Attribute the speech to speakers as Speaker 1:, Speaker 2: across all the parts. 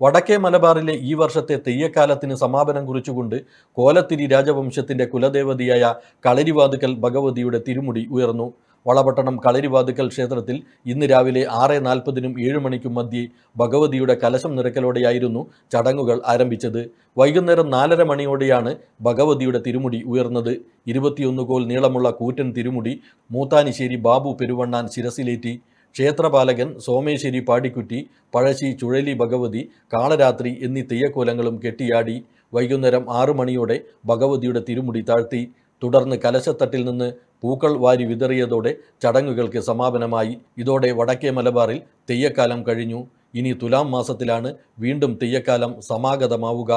Speaker 1: വടക്കേ മലബാറിലെ ഈ വർഷത്തെ തെയ്യക്കാലത്തിന് സമാപനം കുറിച്ചുകൊണ്ട് കോലത്തിരി രാജവംശത്തിന്റെ കുലദേവതയായ കളരിവാതുക്കൽ ഭഗവതിയുടെ തിരുമുടി ഉയർന്നു. വളപട്ടണം കളരിവാതുക്കൽ ക്ഷേത്രത്തിൽ ഇന്ന് രാവിലെ ആറ് നാൽപ്പതിനും ഏഴ് മണിക്കും മധ്യേ ഭഗവതിയുടെ കലശം നിറക്കലോടെയായിരുന്നു ചടങ്ങുകൾ ആരംഭിച്ചത്. വൈകുന്നേരം നാലര മണിയോടെയാണ് ഭഗവതിയുടെ തിരുമുടി ഉയർന്നത്. ഇരുപത്തിയൊന്ന് കോൽ നീളമുള്ള കൂറ്റൻ തിരുമുടി മൂത്താനിശ്ശേരി ബാബു പെരുവണ്ണാൻ ശിരസിലേറ്റി. ക്ഷേത്രപാലകൻ സോമേശ്വരി പാടിക്കുറ്റി പഴശ്ശി ചുഴലി ഭഗവതി കാളരാത്രി എന്നീ തെയ്യക്കോലങ്ങളും കെട്ടിയാടി വൈകുന്നേരം ആറു മണിയോടെ ഭഗവതിയുടെ തിരുമുടി താഴ്ത്തി. തുടർന്ന് കലശത്തട്ടിൽ നിന്ന് പൂക്കൾ വാരി വിതറിയതോടെ ചടങ്ങുകൾക്ക് സമാപനമായി. ഇതോടെ വടക്കേ മലബാറിൽ തെയ്യക്കാലം കഴിഞ്ഞു. ഇനി തുലാം മാസത്തിലാണ് വീണ്ടും തെയ്യക്കാലം സമാഗതമാവുക.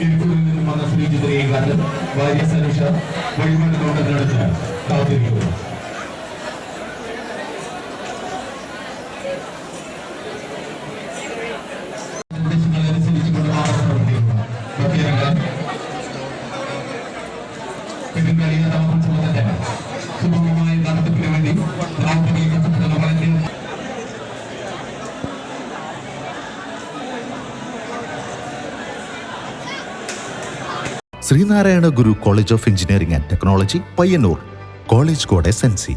Speaker 2: തിരുപ്പൂരിൽ നിന്നും വന്ന ശ്രീ കണ്ട് ഭാര്യ സനുഷ വഴിപാട് നോട്ടത്തിനടുത്ത് കാത്തിരിക്കുന്നു. പെരുങ്കളിയ സുഗമമായ
Speaker 3: Sree Narayana Guru college of engineering and technology Payyanur college code S N C